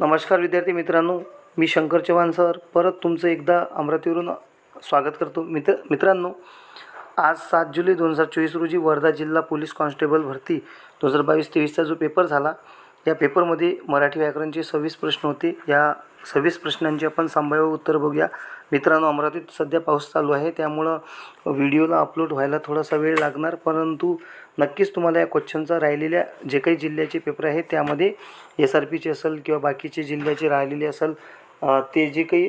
नमस्कार विद्यार्थी मित्रांनो मी शंकर चव्हाण सर. परत तुमचं एकदा अमरावतीवरून स्वागत करतो. मित्र मित्रांनो आज सात जुलै दोन हजार चोवीस रोजी वर्धा जिल्हा पोलीस कॉन्स्टेबल भरती दोन हजार बावीस तेवीसचा जो पेपर झाला या पेपरमध्ये मराठी व्याकरणचे सव्वीस प्रश्न होते. या सव्वीस प्रश्नांची आपण संभाव्य उत्तर बघूया. मित्रांनो अमरावतीत सध्या पाऊस चालू आहे. त्यामुळं व्हिडिओला अपलोड व्हायला थोडासा वेळ लागणार परंतु नक्कीच तुम्हाला या क्वेश्चनचा राहिलेल्या जे काही जिल्ह्याचे पेपर आहेत त्यामध्ये एस आर पीचे असेल किंवा बाकीचे जिल्ह्याचे राहिलेले असेल ते जे काही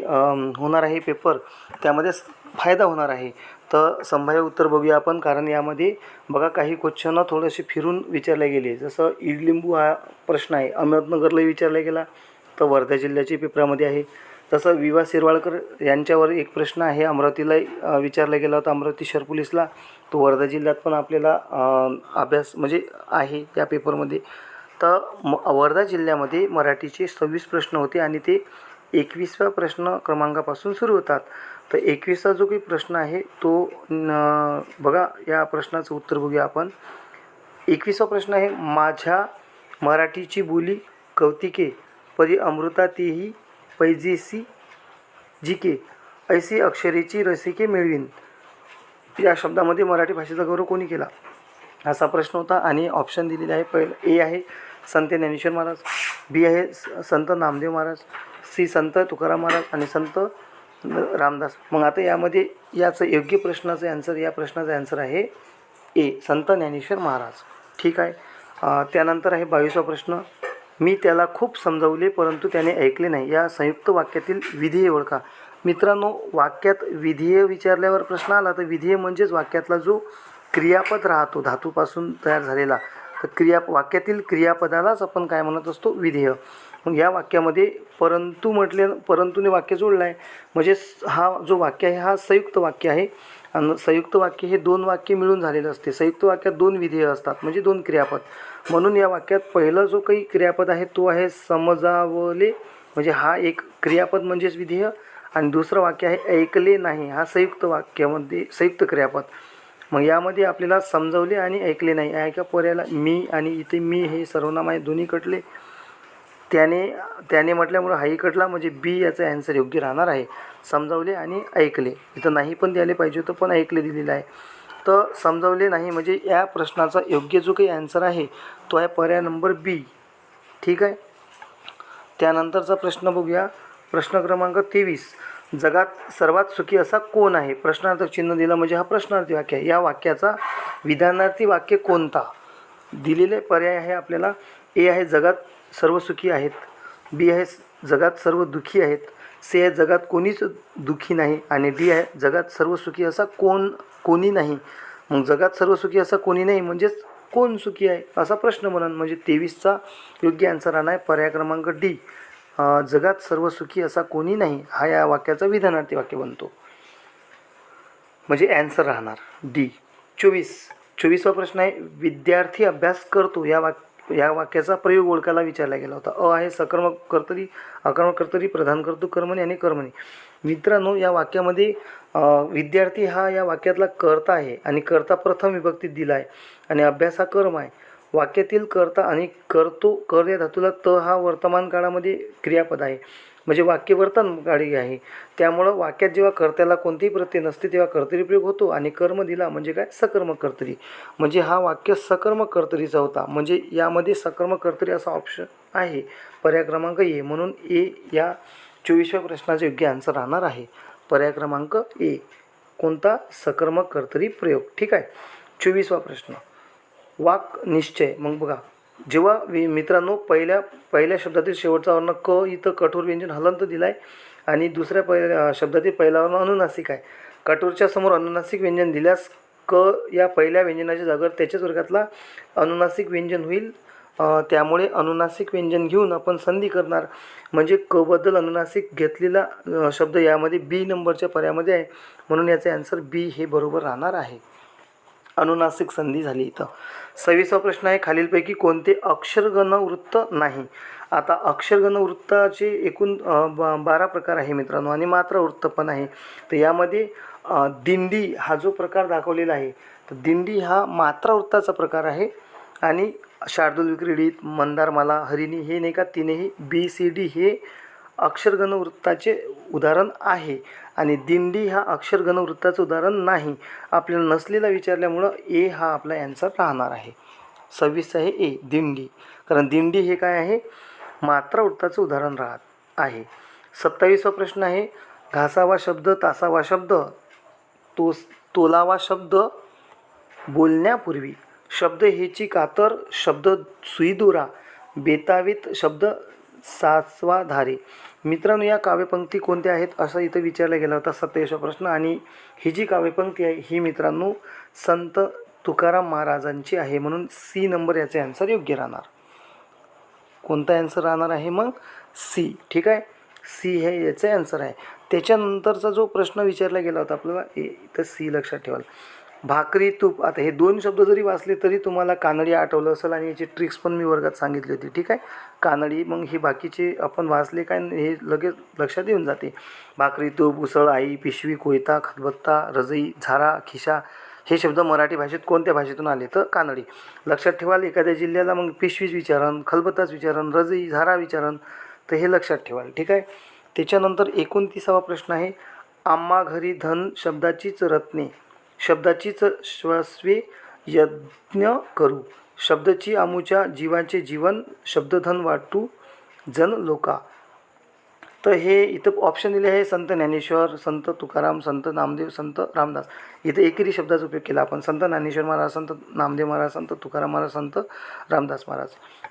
होणार आहे पेपर त्यामध्ये फायदा होणार आहे. तर संभाव्य उत्तर बघूया आपण कारण यामध्ये बघा काही क्वेश्चन थोडेसे फिरून विचारले गेले. जसं इडलिंबू हा प्रश्न आहे. अहमदनगरला विचारला गेला. तर वर्धा जिल्ह्याच्या पेपरामध्ये आहे. तसं विवा शिरवाळकर यांच्यावर एक प्रश्न आहे. अमरावतीला विचारला गेला होता अमरावती शहर पोलीसला. तो वर्धा जिल्ह्यात पण आपल्याला अभ्यास म्हणजे आहे या पेपरमध्ये. तर म वर्धा जिल्ह्यामध्ये मराठीचे सव्वीस प्रश्न होते आणि ते एकवीसव्या प्रश्न क्रमांकापासून सुरू होतात. तर एकवीसचा जो काही प्रश्न आहे तो न बघा या प्रश्नाचं उत्तर बघूया आपण. एकवीसवा प्रश्न आहे माझ्या मराठीची बोली कौतिके परी अमृता वैजेसी जिके ऐसी अक्षरेची रसिके मिळवीन. या शब्दामध्ये मराठी भाषेचा गौरव कोणी केला? असा प्रश्न होता आणि ऑप्शन दिलेले आहे. पहिलं ए आहे संत ज्ञानेश्वर महाराज बी आहे स- संत नामदेव महाराज सी संत तुकाराम महाराज आणि संत रामदास. मग आता यामध्ये याचं योग्य प्रश्नाचं ॲन्सर या प्रश्नाचं ॲन्सर आहे ए संत ज्ञानेश्वर महाराज. ठीक आहे. त्यानंतर आहे बावीसवा प्रश्न. मी त्याला खूप समजावले परंतु त्याने ऐकले नाही. या संयुक्त वाक्यातील विधेय ओळखा. मित्रांनो वाक्यात विधेय विचारल्यावर प्रश्न आला तर विधेय म्हणजेच वाक्यातला जो क्रियापद राहतो धातूपासून तयार झालेला. तर क्रिया वाक्यातील क्रियापदालाच आपण काय म्हणत असतो? विधेय. मग या वाक्यामध्ये परंतु म्हटले परंतुने वाक्य जोडलं आहे. म्हणजे हा जो वाक्य आहे हा संयुक्त वाक्य आहे. आणि संयुक्त वाक्य हे दोन वाक्य मिळून झालेलं असते. संयुक्त वाक्यात दोन विधेय असतात म्हणजे दोन क्रियापद. म्हणून या वाक्यात पहिलं जो काही क्रियापद आहे तो आहे समजावले म्हणजे हा एक क्रियापद म्हणजेच विधेय. आणि दुसरं वाक्य आहे ऐकले नाही हा संयुक्त वाक्यामध्ये संयुक्त क्रियापद. मग यामध्ये आपल्याला समजावले आणि ऐकले नाही. ऐका पोऱ्याला मी आणि इथे मी हे सर्वनाम आहे दोन्ही कटले त्याने त्याने म्हटल्यामुळं हा इकडला म्हणजे बी याचा ॲन्सर योग्य राहणार आहे. समजावले आणि ऐकले. इथं नाही पण द्यायला पाहिजे होतं पण ऐकले दिलेलं आहे. तर समजावले नाही म्हणजे या प्रश्नाचा योग्य जो काही ॲन्सर आहे तो आहे पर्याय नंबर बी. ठीक आहे? त्यानंतरचा प्रश्न बघूया. प्रश्न क्रमांक तेवीस. जगात सर्वात सुखी असा कोण आहे? प्रश्नार्थक चिन्ह दिलं म्हणजे हा प्रश्नार्थी वाक्य आहे. या वाक्याचा विधानार्थी वाक्य कोणता? दिलेले पर्याय आहे आपल्याला. ए आहे जगात सर्व सुखी आहेत. बी आहे जगात सर्व दुःखी आहेत. सी आहे जगात कोणीच दुःखी नाही आणि डी आहे जगात सर्व सुखी असा कोण कोणी नाही. मग जगात सर्व सुखी असा कोणी नाही म्हणजेच कोण सुखी आहे? असा प्रश्न म्हणून म्हणजे तेवीसचा योग्य आन्सर राहणार आहे पर्याय क्रमांक डी. जगात सर्व सुखी असा कोणी नाही. हा या वाक्याचा विधानार्थी वाक्य बनतो. म्हणजे ॲन्सर राहणार. डी. चोवीस. चोवीसवा प्रश्न आहे विद्यार्थी अभ्यास करतो. या वाक्य या वाक्याचा प्रयोग ओळखायला विचारला गेला होता. अ आहे सकर्मक कर्तरी आक्रमक कर्तरी प्रधान करतो कर्मणी आणि कर्मणी. मित्रांनो या वाक्यामध्ये विद्यार्थी हा या वाक्यातला कर्ता आहे आणि कर्ता प्रथम विभक्तीत दिला आहे आणि अभ्यास हा कर्म आहे. वाक्यातील कर्ता आणि करतो कर या धातूला त हा वर्तमान काळामध्ये क्रियापद आहे. म्हणजे वाक्यवर्तन गाडी आहे. त्यामुळं वाक्यात जेव्हा कर्त्याला कोणतीही प्रत्यय नसते तेव्हा कर्तरी प्रयोग होतो आणि कर्म दिला म्हणजे काय? सकर्म कर्तरी. म्हणजे हा वाक्य सकर्म कर्तरीचा होता. म्हणजे यामध्ये सकर्म कर्तरी असा ऑप्शन आहे. पर्याय क्रमांक ए. म्हणून ए या चोवीसव्या प्रश्नाचे योग्य आन्सर राहणार आहे. पर्याय क्रमांक ए. कोणता सकर्मक कर्तरी प्रयोग? ठीक आहे. चोवीसवा प्रश्न. वाक निश्चय. मग बघा. जेव्हा वि मित्रांनो पहिल्या पहिल्या शब्दातील शेवटचा वर्ण क इथं कठोर व्यंजन हलंत दिलं आहे आणि दुसऱ्या पै शब्दातील पहिला वर्ण अनुनासिक आहे. कठोरच्या समोर अनुनासिक व्यंजन दिल्यास क या पहिल्या व्यंजनाच्या जागेवर त्याच्याच वर्गातला अनुनासिक व्यंजन होईल. त्यामुळे अनुनासिक व्यंजन घेऊन आपण संधी करणार. म्हणजे क बद्दल अनुनासिक घेतलेला शब्द यामध्ये बी नंबरच्या पर्यामध्ये आहे. म्हणून याचे आन्सर बी हे बरोबर राहणार आहे. अनुनासिक संधी झाली इथं. सव्वीसावा प्रश्न आहे खालीलपैकी कोणते अक्षरगण वृत्त नाही? आता अक्षरगण वृत्ताचे एकूण ब बारा प्रकार आहे मित्रांनो आणि मात्र वृत्त पण आहे. तर यामध्ये दिंडी हा जो प्रकार दाखवलेला आहे तर दिंडी हा मात्रा वृत्ताचा प्रकार आहे आणि शार्दूल विक्रीडित मंदारमाला हरिणी हे नाही का तिनेही बी सी डी हे अक्षरघन वृत्ताचे उदाहरण आहे. आणि दिंडी हा अक्षरघन वृत्ताचं उदाहरण नाही. आपल्याला नसलेला विचारल्यामुळं ए हा आपला ॲन्सर राहणार आहे. सव्वीस आहे ए दिंडी. कारण दिंडी हे काय आहे? मात्रा वृत्ताचं उदाहरण राहत आहे. सत्तावीसवा प्रश्न आहे. घासावा शब्द तासावा शब्द तो तोलावा शब्द बोलण्यापूर्वी. शब्द हेची कातर शब्द सुईदुरा बेतावीत शब्द सासवाधारे. मित्रांनो या काव्यपंक्ती कोणत्या आहेत असं इथं विचारला गेला होता सत्तावीसवा प्रश्न. आणि ही जी काव्यपंक्ती आहे ही मित्रांनो संत तुकाराम महाराजांची आहे. म्हणून सी नंबर याचे आन्सर योग्य राहणार. कोणता ॲन्सर राहणार आहे मग? सी ठीक आहे? सी हे याचं ॲन्सर आहे. त्याच्यानंतरचा जो प्रश्न विचारला गेला होता आपल्याला ए इथं सी लक्षात ठेवाल. भाकरी तूप आता हे दोन शब्द जरी वाचले तरी तुम्हाला कानडी आठवलं असेल आणि याची ट्रिक्स पण मी वर्गात सांगितली होती ठीक आहे? कानडी मग ही बाकीचे आपण वाचले काय हे लगेच लक्षात येऊन जाते. भाकरी तूप उसळ आई पिशवी कोयता खतबत्ता रजई झारा खिशा हे शब्द मराठी भाषेत कोणत्या भाषेतून आले? तर कानडी. लक्षात ठेवाल एखाद्या जिल्ह्याला मग पिशवीच विचारण खलबत्ताच विचारण रजई झारा विचारण तर हे लक्षात ठेवाल ठीक आहे? त्याच्यानंतर एकोणतीसावा प्रश्न आहे आम्हा घरी धन शब्दाचीच रत्ने. शब्दाचीच श्वस्वे यज्ञ करू. शब्दची आमुच्या जीवाचे जीवन शब्दधन वाटू जन लोका. तर हे इथं ऑप्शन दिले आहे संत ज्ञानेश्वर संत तुकाराम संत नामदेव संत रामदास. इथे एकेरी शब्दाचा उपयोग केला आपण. संत ज्ञानेश्वर महाराज संत नामदेव महाराज संत तुकाराम महाराज संत रामदास महाराज.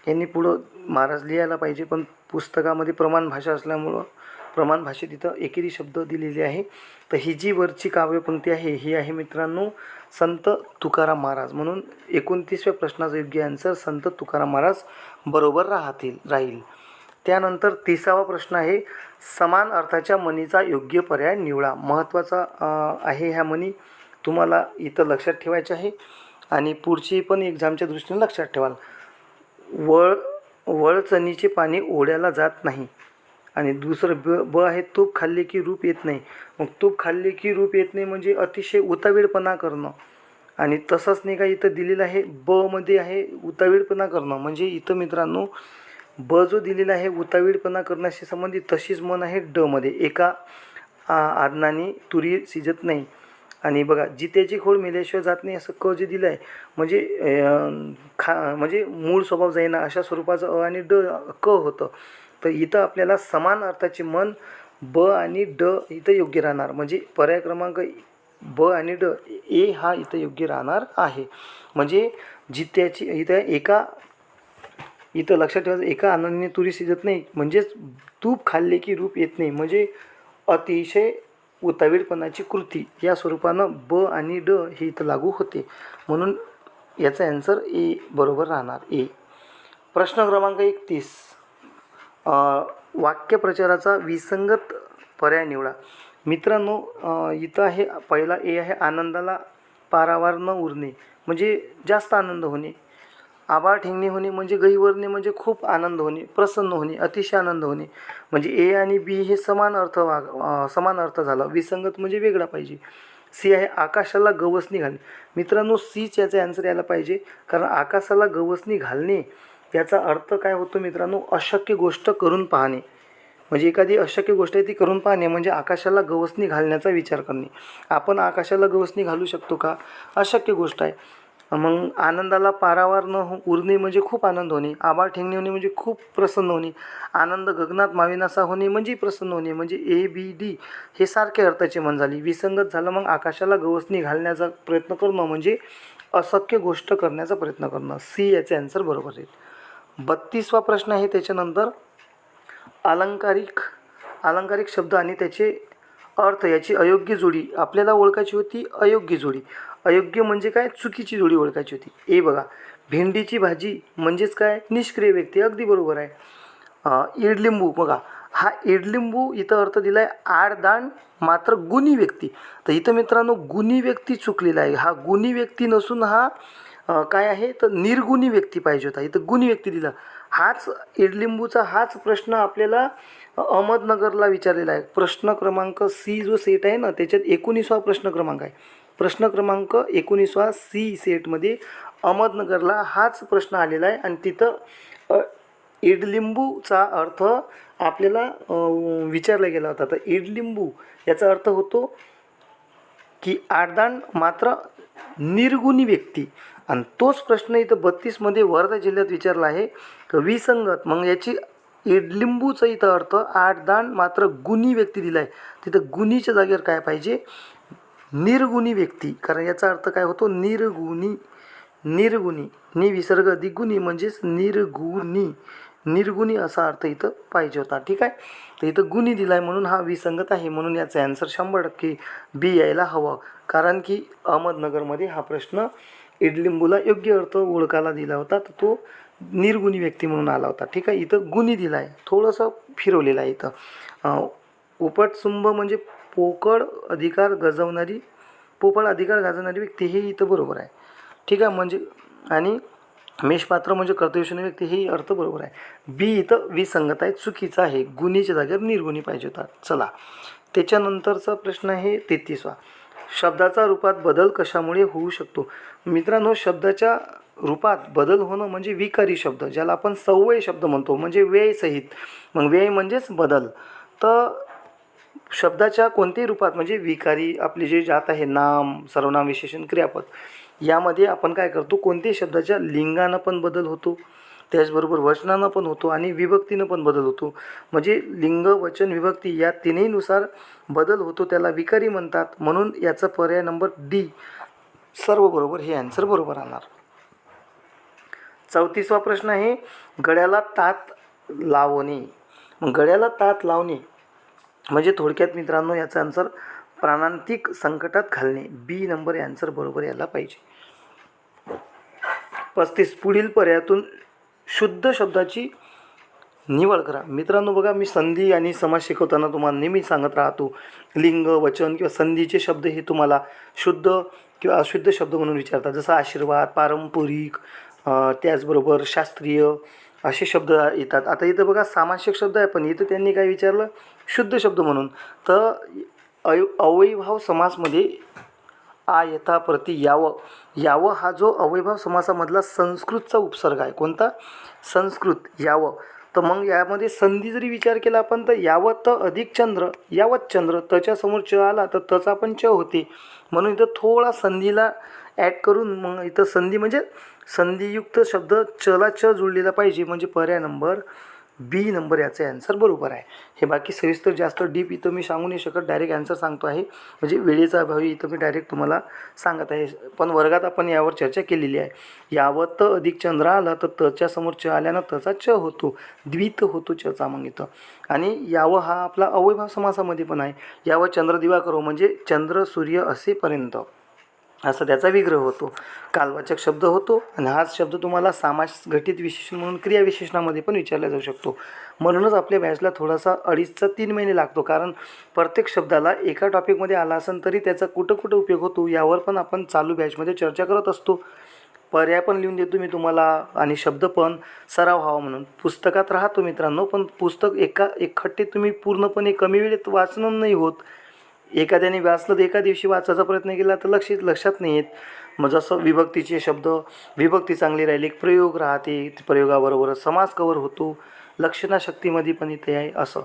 यांनी पुढं महाराज लिहायला पाहिजे पण पुस्तकामध्ये प्रमाण भाषा असल्यामुळं प्रमाण भाषेत इथं एकेरी शब्द दिलेले आहे. तर ही जी वरची काव्यपंक्ती आहे ही आहे मित्रांनो संत तुकाराम महाराज. म्हणून एकोणतीसव्या प्रश्नाचं योग्य आन्सर संत तुकाराम महाराज बरोबर राहतील राहील. त्यानंतर तिसावा प्रश्न आहे समान अर्थाच्या मनीचा योग्य पर्याय निवडा. महत्त्वाचा आहे ह्या मनी तुम्हाला इथं लक्षात ठेवायचे आहे आणि पुढची पण एक्झामच्या दृष्टीने लक्षात ठेवाल. वळ वळचणीचे पाणी ओढ्याला जात नाही. आणि दुसरं ब ब आहे तूप खाल्ले की रूप येत नाही. मग तूप खाल्ले की रूप येत नाही म्हणजे अतिशय उतावीळपणा करणं. आणि तसंच नाही का इथं दिलेलं आहे ब मध्ये आहे उतावीळपणा करणं. म्हणजे इथं मित्रांनो ब जो दिलेला आहे उतावीळपणा करण्याशी संबंधित तशीच मन आहे ड मध्ये. एका आ, आदनाने तुरी शिजत नाही. आणि बघा जित्याची खोड मेल्याशिवाय जात नाही असं क जे दिलं आहे म्हणजे खा म्हणजे मूळ स्वभाव जाईना अशा स्वरूपाचं अ आणि ड क होतं. तर इथं आपल्याला समान अर्थाचे मन ब आणि ड इथं योग्य राहणार. म्हणजे पर्याय क्रमांक ब आणि ड ए हा इथं योग्य राहणार आहे. म्हणजे जित्याची इथं एका इथं लक्षात ठेवायचं एका आनंदाने तुरी शिजत नाही. म्हणजेच तूप खाल्ले की रूप येत नाही. म्हणजे अतिशय उतावीळपणाची कृती. या स्वरूपानं ब आणि ड हे इथं लागू होते. म्हणून याचा ॲन्सर ए बरोबर राहणार. ए. प्रश्न क्रमांक एकतीस. वाक्यप्रचाराचा विसंगत पर्याय निवडा. मित्रांनो इथं आहे पहिला ए आहे आनंदाला पारावार न उरणे. म्हणजे जास्त आनंद होणे. आभाळ ठेंगणे होणे म्हणजे गहिवरणे म्हणजे खूप आनंद होणे प्रसन्न होणे अतिशय आनंद होणे. म्हणजे ए आणि बी हे समान अर्थ वाग समान अर्थ झाला. विसंगत म्हणजे वेगळा पाहिजे. सी आहे आकाशाला गवसणी घालणे. मित्रांनो सीच याचा ॲन्सर यायला पाहिजे. कारण आकाशाला गवसणी घालणे याचा अर्थ काय होतो मित्रांनो? अशक्य गोष्ट करून पाहणे. म्हणजे एखादी अशक्य गोष्ट आहे ती करून पाहणे म्हणजे आकाशाला गवसणी घालण्याचा विचार करणे. आपण आकाशाला गवसणी घालू शकतो का? अशक्य गोष्ट आहे. मग आनंदाला पारावार न हो- उरणे म्हणजे खूप आनंद होणे. आभाळ ठेंगणे होणे म्हणजे खूप प्रसन्न होणे. आनंद गगनात माविनासा होणे म्हणजे प्रसन्न होणे. म्हणजे ए बी डी हे सारखे अर्थाचे मन झाली. विसंगत झालं मग आकाशाला गवसणी घालण्याचा प्रयत्न करणं म्हणजे अशक्य गोष्ट करण्याचा प्रयत्न करणं. सी याचे आन्सर बरोबर आहे बत्तीसवा प्रश्न आहे त्याच्यानंतर अलंकारिक अलंकारिक शब्द आणि त्याचे अर्थ याची अयोग्य जोडी आपल्याला ओळखायची होती अयोग्य जोडी. अयोग्य म्हणजे काय? चुकीची जोडी ओळखायची होती. ए बघा भेंडीची भाजी म्हणजेच काय? निष्क्रिय व्यक्ती अगदी बरोबर आहे. इडलिंबू बघा हा इडलिंबू इथं अर्थ दिला आहे आडदाण मात्र गुणी व्यक्ती. तर इथं मित्रांनो गुणी व्यक्ती चुकलेला आहे. हा गुणी व्यक्ती नसून हा काय आहे? तर निर्गुणी व्यक्ती पाहिजे होता. इथं गुणी व्यक्ती दिला. हाच इडलिंबूचा हाच प्रश्न आपल्याला अहमदनगरला विचारलेला आहे. प्रश्न क्रमांक सी जो सेट आहे ना त्याच्यात एकोणीसवा प्रश्न क्रमांक आहे. प्रश्न क्रमांक एकोणीसवा सी सेटमध्ये अहमदनगरला हाच प्रश्न आलेला आहे आणि तिथं इडलिंबूचा अर्थ आपल्याला विचारला गेला होता. तर इडलिंबू याचा अर्थ होतो की आडदांड मात्र निर्गुणी व्यक्ती. आणि तोच प्रश्न इथं बत्तीसमध्ये वर्धा जिल्ह्यात विचारला आहे. विसंगत मग याची इडलिंबूचा इथं अर्थ आठ दान मात्र गुणी व्यक्ती दिला आहे तिथं गुणीच्या जागेवर काय पाहिजे? निर्गुणी व्यक्ती. कारण याचा अर्थ काय होतो? निर्गुणी. निर्गुणी. नि विसर्ग म्हणजेच निर्गुणी. निर्गुणी असा अर्थ इथं पाहिजे होता. ठीक आहे? तर इथं गुणी दिला आहे म्हणून हा विसंगत आहे म्हणून याचा ॲन्सर शंभर टक्के बी यायला हवं. कारण की अहमदनगरमध्ये हा प्रश्न इडलिंबूला योग्य अर्थ ओळखायला दिला होता. तर तो निर्गुणी व्यक्ती म्हणून आला होता. ठीक आहे? इथं गुणी दिला आहे थोडंसं फिरवलेलं आहे इथं. उपटसुंभ म्हणजे पोकळ अधिकार गजवणारी पोपळ अधिकार गाजवणारी व्यक्ती हे इथं बरोबर आहे. ठीक आहे? म्हणजे आणि मेषपात्र म्हणजे कर्तव्यशून्य व्यक्ती हे अर्थ बरोबर आहे. बी इथं विसंगत आहे चुकीचं आहे. गुणीच्या जागेवर निर्गुणी पाहिजे होता. चला. त्याच्यानंतरचा प्रश्न आहे तेहतीसवा. शब्दाचा रूपात बदल कशामुळे होऊ शकतो? मित्रांनो शब्दाच्या रूपात बदल होणं म्हणजे विकारी शब्द ज्याला आपण सवय शब्द म्हणतो म्हणजे व्ययसहित मग व्यय म्हणजेच बदल. तर शब्दाच्या कोणत्याही रूपात म्हणजे विकारी आपले जे जात आहे नाम सर्वनाम विशेषण क्रियापद यामध्ये आपण काय करतो? कोणत्याही शब्दाच्या लिंगानं पण बदल होतो. त्याचबरोबर वचनानं पण होतो आणि विभक्तीनं पण बदल होतो. म्हणजे लिंग वचन विभक्ती या तिन्हीनुसार बदल होतो त्याला विकारी म्हणतात. म्हणून याचा पर्याय नंबर डी सर्व बरोबर हे आन्सर बरोबर राहणार. चौतीसवा प्रश्न आहे गळ्याला तात लावणे. गळ्याला तात लावणे म्हणजे थोडक्यात मित्रांनो याचा आन्सर प्राणांतिक संकटात घालणे. बी नंबर आन्सर बरोबर यायला पाहिजे. पस्तीस पुढील पर्यायातून शुद्ध शब्दाची निवड करा. मित्रांनो बघा मी संधी आणि समाज शिकवताना तुम्हाला नेहमी सांगत राहतो. लिंग वचन किंवा संधीचे शब्द हे तुम्हाला शुद्ध किंवा अशुद्ध शब्द म्हणून विचारतात. जसं आशीर्वाद पारंपरिक त्याचबरोबर शास्त्रीय असे शब्द येतात. आता इथं बघा सामासिक शब्द आहे पण इथं त्यांनी काय विचारलं? शुद्ध शब्द म्हणून. तर अय अवयभाव समासमध्ये आ यथा प्रति यावं. यावं हा जो अवयभाव समासामधला संस्कृतचा उपसर्ग आहे. कोणता? संस्कृत यावं. तर मग यामध्ये संधी जरी विचार केला आपण तर यावं तर अधिक चंद्र यावत चंद्र त्याच्यासमोर च आला तर तचा पण च होते. म्हणून इथं थोडा संधीला ॲड करून मग इथं संधी म्हणजे संधियुक्त शब्द चला च जुळलेला पाहिजे. म्हणजे पर्याय नंबर बी नंबर याचं ॲन्सर बरोबर आहे. हे बाकी सविस्तर जास्त डीप इथं मी सांगू नाही शकत डायरेक्ट ॲन्सर सांगतो आहे. म्हणजे वेळेचा अभावी इथं मी डायरेक्ट तुम्हाला सांगत आहे. पण वर्गात आपण यावर चर्चा केलेली आहे. यावं त अधिक चंद्र आला तर तच्या समोर च आल्यानं तचा च होतो. द्वित होतो चचा मग इथं. आणि यावं हा आपला अवयभाव समासामध्ये पण आहे. यावं चंद्र दिवा करो हो, म्हणजे चंद्र सूर्य असेपर्यंत. असा त्याचा विग्रह होतो. कालवाचक शब्द होतो आणि हाच शब्द तुम्हाला सामास घटित विशेषण म्हणून क्रियाविशेषणामध्ये पण विचारला जाऊ शकतो. म्हणूनच आपल्या बॅचला थोडासा अडीचचा तीन महिने लागतो. कारण प्रत्येक शब्दाला एका टॉपिकमध्ये आला असेल तरी त्याचा कुठं कुठं उपयोग होतो यावर पण आपण चालू बॅचमध्ये चर्चा करत असतो. पर्याय पण लिहून देतो मी तुम्हाला आणि शब्द पण सराव व्हावा म्हणून. पुस्तकात राहतो मित्रांनो पण पुस्तक एका एकखट्टे तुम्ही पूर्णपणे कमी वेळेत वाचणं नाही होत. एखाद्याने वाचलं तर एका दिवशी वाचायचा प्रयत्न केला तर लक्ष लक्षात नाही येत मग जसं विभक्तीचे शब्द विभक्ती चांगली राहिली एक प्रयोग राहते प्रयोगाबरोबर समास कवर होतो लक्षणाशक्तीमध्ये पण इथे आहे असं.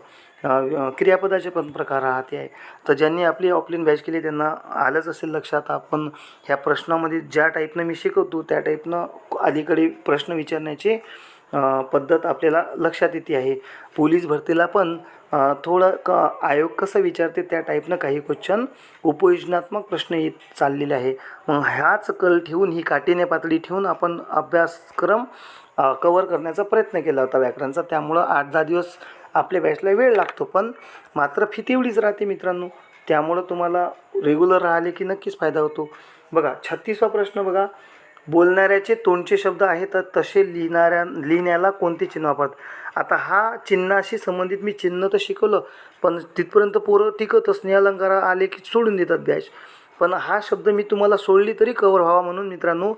क्रियापदाचे पण प्रकार राहते आहे. तर ज्यांनी आपली ऑफलाईन बॅच केली त्यांना आलंच असेल लक्षात. आपण ह्या प्रश्नामध्ये ज्या टाईपनं मी शिकवतो त्या टाईपनं अलीकडे प्रश्न विचारण्याचे पद्धत आपल्याला लक्षात येते आहे. पोलीस भरतीला पण थोडं क आयोग कसं विचारते त्या टाईपनं काही क्वेश्चन उपयोजनात्मक प्रश्न येत चाललेले आहे. मग ह्याच कल ठेवून ही काठीने पातळी ठेवून आपण अभ्यासक्रम कवर करण्याचा प्रयत्न केला होता व्याकरणचा. त्यामुळं आठ दहा दिवस आपल्या बॅचला वेळ लागतो. पण मात्र फी तेवढीच राहते मित्रांनो. त्यामुळं तुम्हाला रेग्युलर राहिले की नक्कीच फायदा होतो. बघा छत्तीसवा प्रश्न बघा. बोलणाऱ्याचे तोंडचे शब्द आहेत तर तसे लिहिणाऱ्या लिहिण्याला कोणते चिन्ह वापरतात? आता हा चिन्हाशी संबंधित मी चिन्ह तर शिकवलं पण तिथपर्यंत पोरं टिकतच स्नेहालंकार आले की सोडून देतात बॅच. पण हा शब्द मी तुम्हाला सोडली तरी कवर व्हावा म्हणून मित्रांनो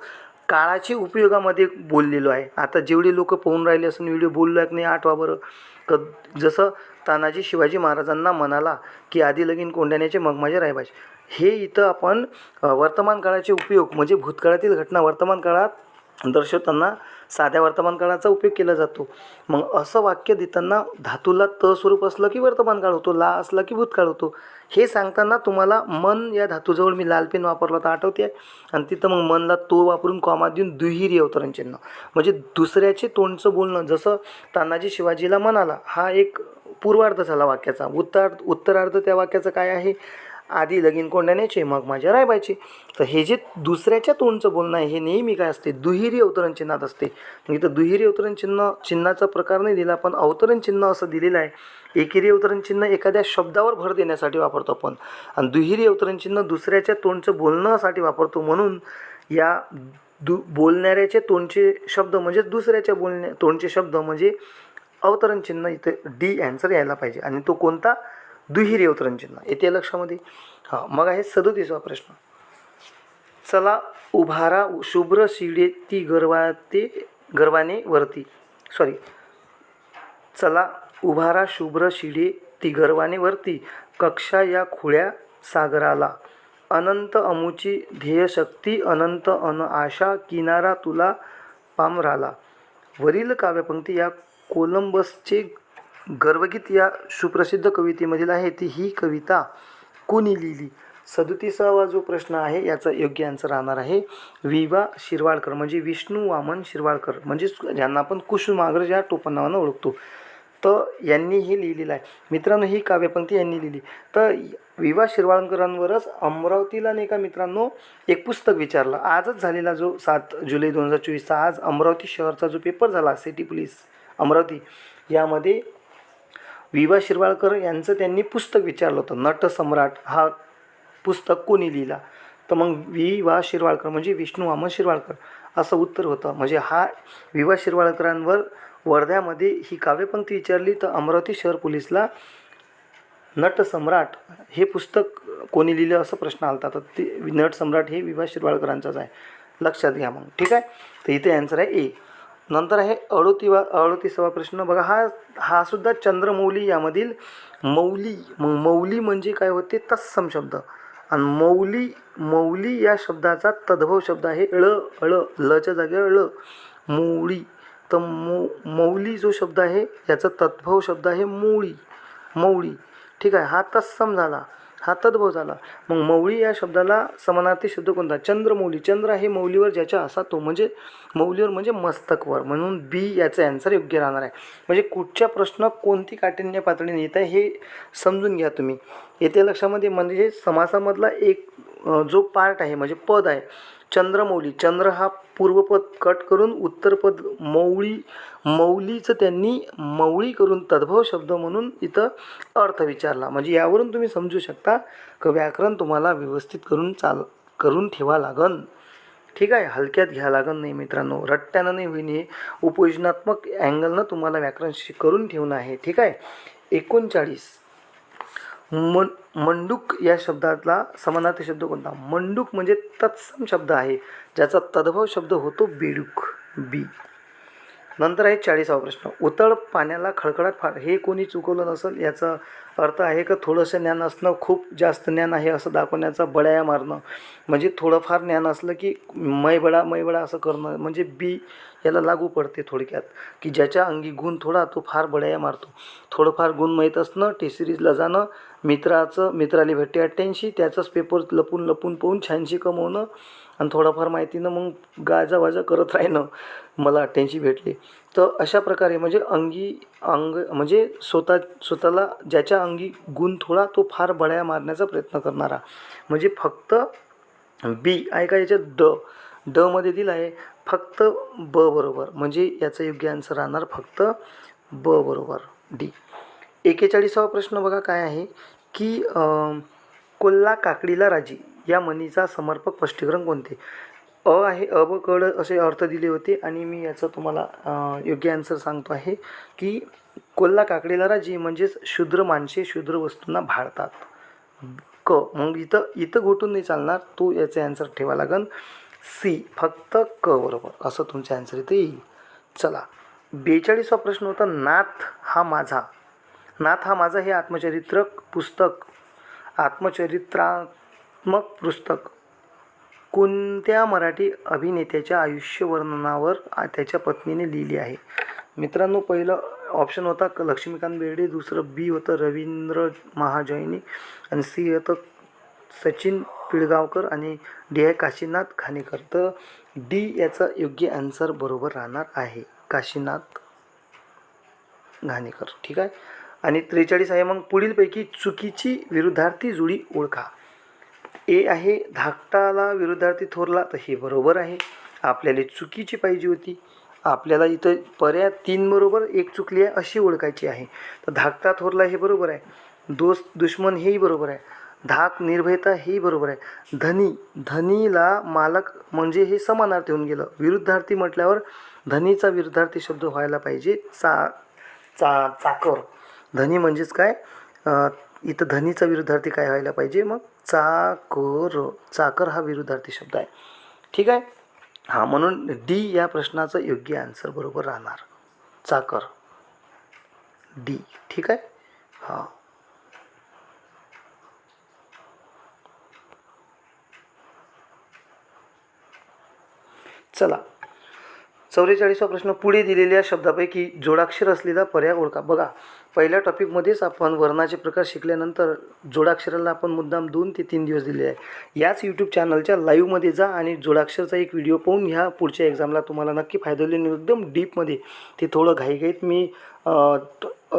काळाची उपयोगामध्ये बोललेलो आहे. आता जेवढे लोक पाहून राहिले असून व्हिडिओ बोललो आहे की नाही आठवा बरं. क जसं तानाजी शिवाजी महाराजांना म्हणाला की आधी लगीन कोंढाण्याचे मग माझे रायबाज. हे इथं आपण वर्तमान काळाचे उपयोग म्हणजे भूतकाळातील घटना वर्तमान काळात दर्शवताना साध्या वर्तमान काळाचा उपयोग केला जातो. मग असं वाक्य देताना धातूला त स्वरूप असलं की वर्तमान काळ होतो ला असला की भूतकाळ होतो. हे सांगताना तुम्हाला मन या धातूजवळ मी लाल पेन वापरला तर आठवते. आहे आणि तिथं मग मनला तो वापरून कॉमा देऊन दुहिरी अवतरण चिन्ह. म्हणजे दुसऱ्याचे तोंडचं बोलणं जसं तानाजी शिवाजीला म्हणाला हा एक पूर्वार्ध झाला वाक्याचा. उत्तर उत्तरार्ध त्या वाक्याचं काय आहे? आधी लगीन कोंड्याण्याचे मग माझ्या रायबायचे. तर हे जे दुसऱ्याच्या तोंडचं बोलणं आहे हे नेहमी काय असते? दुहेरी अवतरण चिन्हात असते. म्हणजे इथं दुहेरी अवतरण चिन्ह चिन्हाचा प्रकार नाही दिला पण अवतरण चिन्ह असं दिलेलं आहे. एकेरी अवतरण चिन्ह एखाद्या शब्दावर भर देण्यासाठी वापरतो आपण. आणि दुहेरी अवतरण चिन्ह दुसऱ्याच्या तोंडचं बोलण्यासाठी वापरतो म्हणून या दु बोलणाऱ्याचे तोंडचे शब्द म्हणजे दुसऱ्याच्या बोलण्या तोंडचे शब्द म्हणजे अवतरण चिन्ह इथे डी ॲन्सर यायला पाहिजे. आणि तो कोणता? दुहेरी अवतरण चिन्ह येते लक्षामध्ये? हां मग आहे सदोतीसवा प्रश्न. चला उभारा शुभ्र शिडे ती गर्वाते गर्वाने वरती. सॉरी चला उभारा शुभ्र शिडे ती गर्वाने वरती. कक्षा या खुळ्या सागराला. अनंत अमुची ध्येयशक्ती अनंत अन आशा किनारा तुला पामराला वरील काव्यपंक्ती या कोलंबसचे गर्वगीत या सुप्रसिद्ध कवितेमधील आहे. ती ही कविता कोणी लिहिली? सदोतीसावा जो प्रश्न आहे याचा योग्य आन्सर राहणार आहे. विवा शिरवाळकर म्हणजे विष्णू वामन शिरवाळकर म्हणजे ज्यांना आपण कुसुमाग्रज या टोपण नावानं ओळखतो. तर यांनी हे लिहिलेलं आहे. मित्रांनो ही काव्यपंक्ती यांनी लिहिली. तर विवा शिरवाळकरांवरच अमरावतीला नाही का मित्रांनो एक पुस्तक विचारलं. आजच झालेला जो सात जुलै दोन हजार चोवीसचा आज अमरावती शहरचा जो पेपर झाला सिटी पोलीस अमरावती यामध्ये विवा शिरवाळकर यांचं त्यांनी पुस्तक विचारलं होतं. नटसम्राट हा पुस्तक कोणी लिहिला? तर मग वि वा शिरवाळकर म्हणजे विष्णू वामन शिरवाळकर असं उत्तर होतं. म्हणजे हा वि वा शिरवाळकरांवर वर्ध्यामध्ये ही काव्यपंक्ती विचारली तर अमरावती शहर पोलीसला नटसम्राट हे पुस्तक कोणी लिहिलं असं प्रश्न आला तर ते नटसम्राट हे विवा शिरवाळकरांचाच आहे. लक्षात घ्या मग. ठीक आहे? तर इथे ॲन्सर आहे ए. नंतर आहे अडोतीवा अडोतीसावा प्रश्न. बघा हा हा सुद्धा चंद्रमौली यामधील मौली. मग मौली म्हणजे काय होते? तत्सम शब्द. आणि मौली मौली या शब्दाचा तद्भव शब्द आहे ळ ळ लच्या जागेवर ळ. मौळी तर मौ मौली जो शब्द आहे याचा तद्भव शब्द आहे मोळी मौळी ठीक आहे हा तत्सम झाला. हा तद्भव झाला. मग मौळी या शब्दाला समानार्थी शब्द कोणता? चंद्रमौली चंद्र हे मौलीवर ज्याच्या असा तो म्हणजे मौलीवर म्हणजे मस्तकवर. म्हणून बी याचं ॲन्सर योग्य राहणार आहे. म्हणजे कुठच्या प्रश्न कोणती काठिण्य पातळीने येत आहे हे समजून घ्या तुम्ही. येत्या लक्षामध्ये म्हणजे समासामधला एक जो पार्ट आहे म्हणजे पद आहे चंद्रमौली. चंद्र हा पूर्वपद कट करून उत्तरपद मौळी मौलीचं त्यांनी मौळी करून तद्भव शब्द म्हणून इथं अर्थ विचारला. म्हणजे यावरून तुम्ही समजू शकता की व्याकरण तुम्हाला व्यवस्थित करून चाल करून ठेवा लागन. ठीक आहे हलक्यात घ्या लागन नाही मित्रांनो. रट्ट्यानं नाही होईन हे. उपयोजनात्मक अँगलनं तुम्हाला व्याकरण करून ठेवणं आहे. ठीक आहे? एकोणचाळीस. मन मंडूक या शब्दातला समानार्थी शब्द कोणता? मंडूक म्हणजे तत्सम शब्द आहे ज्याचा तद्भव शब्द होतो बेडूक बी. नंतर आहे चाळीसावा प्रश्न. उतळ पाण्याला खळखळाट फार हे कोणी चुकवलं नसेल याचा अर्थ आहे का थोडंसं ज्ञान असणं खूप जास्त ज्ञान आहे असं दाखवण्याचा बड्या मारणं. म्हणजे थोडंफार ज्ञान असलं की मैबडा मैबडा असं करणं. म्हणजे बी याला लागू पडते थोडक्यात. की ज्याच्या अंगी गुण थोडा तो फार बड्या मारतो. थोडंफार गुण माहीत असणं टी सिरीजला जाणं मित्राचं मित्राला भेटते अठ्ठ्याऐंशी त्याचंच पेपर लपून लपून पाहून छानशी कमवणं आणि थोडाफार माहितीनं मग गाजावाजा करत राहणं मला अठ्ठ्याऐंशी भेटले. तर अशा प्रकारे म्हणजे अंगी अंग म्हणजे स्वतः स्वतःला ज्याच्या अंगी गुण थोडा तो फार बळ्या मारण्याचा प्रयत्न करणारा. म्हणजे फक्त बी आहे का याच्यात ड डमध्ये दिलं आहे फक्त ब बरोबर. म्हणजे याचं योग्य आन्सर राहणार फक्त ब बरोबर. डी एकेचाळीसावा प्रश्न बघा काय आहे की कोल्हा काकडीला राजी. या म्हणीचा समर्पक स्पष्टीकरण कोणते? अ आहे अ कड असे अर्थ दिले होते आणि मी याचं तुम्हाला योग्य आन्सर सांगतो आहे की कोल्हा काकडीला राजी म्हणजेच शूद्र माणसे शूद्र वस्तूंना भाळतात क मग इथं इथं घोटून नाही चालणार तो याचे आन्सर ठेवा लागन. सी फक्त क बरोबर असं तुमचे आन्सर इथे येईल. चला बेचाळीसवा प्रश्न होता नाथ हा माझा. नाथ हा माझा हे आत्मचरित्र पुस्तक. मग पुस्तक. कोणत्या मराठी अभिनेत्याच्या आयुष्य वर्णनावर त्याच्या पत्नीने लिहिली आहे? मित्रांनो पहिलं ऑप्शन होता क- लक्ष्मीकांत बेर्डे. दुसरं बी होतं रवींद्र महाजैनी. आणि सी होतं सचिन पिळगावकर आणि डी आहे काशीनाथ खानेकर. तर डी याचा योग्य आन्सर बरोबर राहणार आहे. काशीनाथ घाणेकर. ठीक आहे? आणि त्रेचाळीस आहे. मग पुढीलपैकी चुकीची विरुद्धार्थी जुळी ओळखा. ए आहे धाकटाला विरुद्धार्थी थोरला तर हे बरोबर आहे. आपल्याला चुकीची पाहिजे होती. आपल्याला इथं पर्याय तीन बरोबर एक चुकली आहे अशी ओळखायची आहे. तर धाकटा थोरला हे बरोबर आहे. दोस्त दुश्मन हेही बरोबर आहे. धाक निर्भयता हेही बरोबर आहे. धनी धनीला मालक म्हणजे हे समानार्थी होऊन गेलं. विरुद्धार्थी म्हटल्यावर धनीचा विरुद्धार्थी शब्द व्हायला पाहिजे चा चा चाकर. धनी म्हणजेच काय? इथं धनीचा विरुद्धार्थी काय व्हायला पाहिजे? मग चाकर चाकर हा विरुद्धार्थी शब्द आहे. ठीक आहे? हां म्हणून डी या प्रश्नाचं योग्य आन्सर बरोबर राहणार. चाकर. डी. ठीक आहे? हां. चला. चौवेचाळीसवा प्रश्न पुढे दिलेल्या शब्दापैकी जोडाक्षर असलेला पर्याय ओळखा. बघा. पहिल्या टॉपिकमध्येच आपण वर्णाचे प्रकार शिकल्यानंतर जोडाक्षराला आपण मुद्दाम दोन ते तीन दिवस दिले आहे. याच यूट्यूब चॅनलच्या लाईव्हमध्ये जा आणि जोडाक्षरचा एक व्हिडिओ पाहून ह्या पुढच्या एक्झामला तुम्हाला नक्की फायदा होईल एकदम डीपमध्ये ते थोडं घाईघाईत मी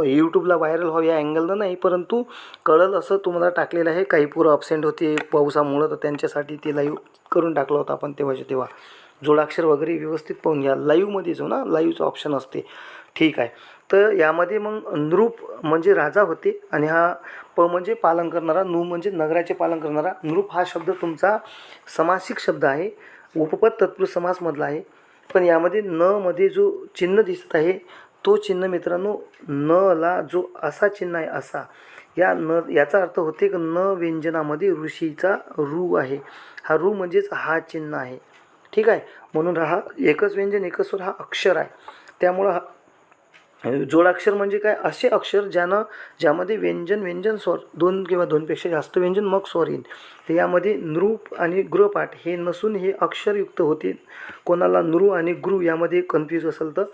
यूट्यूबला व्हायरल व्हावं या अँगलनं नाही परंतु कळल असं तुम्हाला टाकलेलं आहे. काही पोरं अपसेंट होते पावसामुळं तर त्यांच्यासाठी ते लाईव्ह करून टाकलं होतं आपण तेव्हाच्या तेव्हा. जोडाक्षर वगैरे व्यवस्थित पाहून घ्या. लाईव्हमध्ये जो ना. लाईव्हचं ऑप्शन असते. ठीक आहे. तर यामध्ये मग नृप म्हणजे राजा होते आणि हा प म्हणजे पालन करणारा नू म्हणजे नगराचे पालन करणारा. नृप हा शब्द तुमचा समासिक शब्द आहे. उपपद तत्पुरुष समासमधला आहे. पण यामध्ये न मध्ये जो चिन्ह दिसत आहे तो चिन्ह मित्रांनो न ला जो असा चिन्ह आहे असा. या न याचा अर्थ होते की न व्यंजनामध्ये ऋषीचा रू आहे. हा रू म्हणजेच हा चिन्ह आहे. ठीक आहे? म्हणून हा एकच व्यंजन एकच स्वर हा अक्षर आहे. त्यामुळं हा जोडाक्षर म्हणजे काय? असे अक्षर ज्यानं ज्यामध्ये व्यंजन व्यंजन स्वर दोन किंवा दोनपेक्षा जास्त व्यंजन मग स्वर येईल. तर यामध्ये नृप आणि गृहपाठ हे नसून हे अक्षरयुक्त होते. कोणाला नृ आणि गृह यामध्ये कन्फ्यूज असेल तर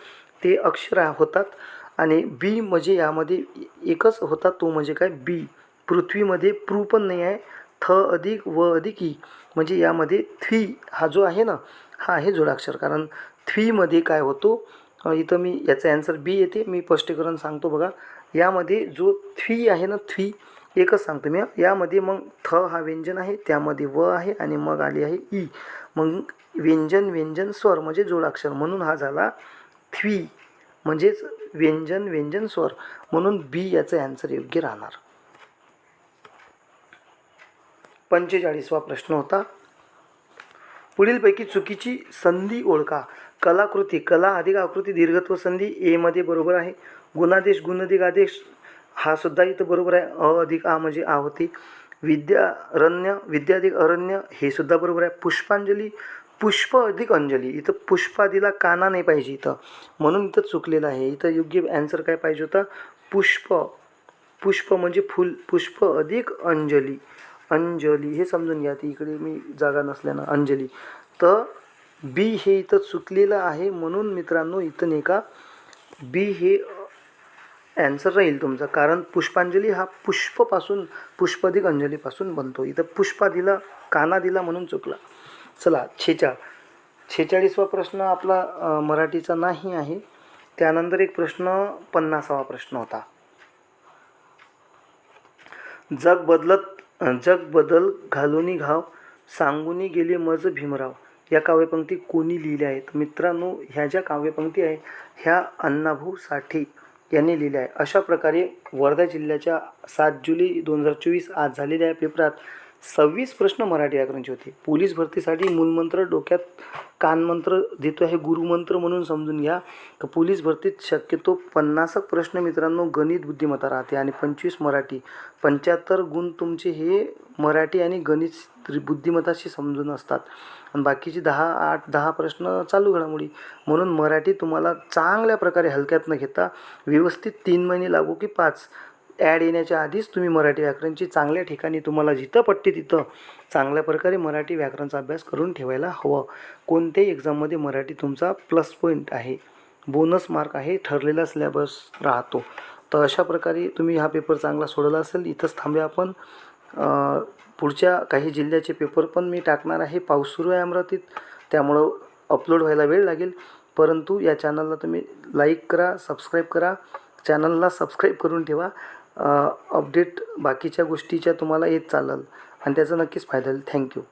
ते अक्षर होतात. आणि बी म्हणजे यामध्ये एकच होता. तो म्हणजे काय? बी. पृथ्वीमध्ये पृ पण नाही आहे. थ अधिक व अधिक ई. म्हणजे यामध्ये थ्वी हा जो आहे ना हा आहे जोडाक्षर. कारण थ्वीमध्ये काय होतो? इथं मी याचं ॲन्सर बी येते. मी स्पष्टीकरण सांगतो बघा. यामध्ये जो थ्वी आहे ना थ्वी एकच सांगतो मी यामध्ये मग थ हा व्यंजन आहे त्यामध्ये व आहे आणि मग आली आहे ई. मग व्यंजन व्यंजन स्वर म्हणजे जोडाक्षर. म्हणून हा झाला थ्वी म्हणजेच व्यंजन व्यंजन स्वर. म्हणून बी याचं ॲन्सर योग्य राहणार. पंचेचाळीसवा प्रश्न होता. पुढीलपैकी चुकीची संधी ओळखा. कलाकृती कला अधिक आकृती दीर्घत्व संधी एमध्ये बरोबर आहे. गुणादेश गुणधिक आदेश हा सुद्धा इथं बरोबर आहे. अ अधिक आ म्हणजे आ होती विद्यारण्य विद्याधिक अरण्य हे सुद्धा बरोबर आहे. पुष्पांजली पुष्प अधिक अंजली. इथं पुष्पादीला काना नाही पाहिजे इथं. म्हणून इथं चुकलेलं आहे. इथं योग्य ॲन्सर काय पाहिजे होता? पुष्प. पुष्प म्हणजे फुल. पुष्प अधिक अंजली. अंजली. हे समजून घ्या. ती इकडे मी जागा नसल्यानं. अंजली. तर बी हे इथं चुकलेलं आहे म्हणून मित्रांनो इथं नाही का बी हे ॲन्सर राहील तुमचा. कारण पुष्पांजली हा पुष्पपासून पुष्पधिक अंजलीपासून बनतो. इथं पुष्पा दिला काना दिला म्हणून चुकला. चला छेचाळ छेचाळीसवा प्रश्न आपला मराठीचा नाही आहे. त्यानंतर एक प्रश्न पन्नासावा प्रश्न होता. जग बदलत जग बदल घालूनी घाव सांगूनी गेले मज भीमराव. या काव्यपंक्ती कोणी लिहिल्या आहेत? मित्रांनो ह्या ज्या काव्यपंक्ती आहे ह्या अण्णाभाऊ साठे यांनी लिहिल्या आहे अशा प्रकारे वर्धा जिल्ह्याच्या सात जुलै दोन हजार चोवीस आज झालेल्या पेपरात सव्वीस प्रश्न मराठी व्याकरणचे होते. पोलीस भरतीसाठी मूलमंत्र डोक्यात कानमंत्र देतो आहे गुरुमंत्र म्हणून समजून घ्या. तर पोलीस भरतीत शक्यतो पन्नासक प्रश्न मित्रांनो गणित बुद्धिमत्ता राहते आणि पंचवीस मराठी. पंच्याहत्तर गुण तुमचे हे मराठी आणि गणित बुद्धिमत्ताशी समजून असतात. आणि बाकीचे दहा आठ दहा प्रश्न चालू घडामोडी. म्हणून मराठी तुम्हाला चांगल्या प्रकारे हलक्यात न घेता. व्यवस्थित तीन महिने लागू की पाच. ॲड येण्याच्या आधीच तुम्ही मराठी व्याकरणची चांगल्या ठिकाणी तुम्हाला जिथं पट्टी तिथं चांगल्या प्रकारे मराठी व्याकरणचा अभ्यास करून ठेवायला हवं. कोणत्याही एक्झाममध्ये मराठी तुमचा प्लस पॉईंट आहे बोनस मार्क आहे ठरलेला सिलेबस राहतो. तर अशा प्रकारे तुम्ही हा पेपर चांगला सोडला असेल इथंच थांबूया आपण. पुढच्या काही जिल्ह्याचे पेपर पण मी टाकणार आहे. पाऊस सुरू आहे अमरावतीत त्यामुळं अपलोड व्हायला वेळ लागेल. परंतु या चॅनलला तुम्ही लाईक करा सबस्क्राईब करा. चॅनलला सबस्क्राईब करून ठेवा. अपडेट बाकीच्या गोष्टीच्या तुम्हाला येत चालेल. आणि त्याचा नक्कीच फायदा होईल. थँक्यू.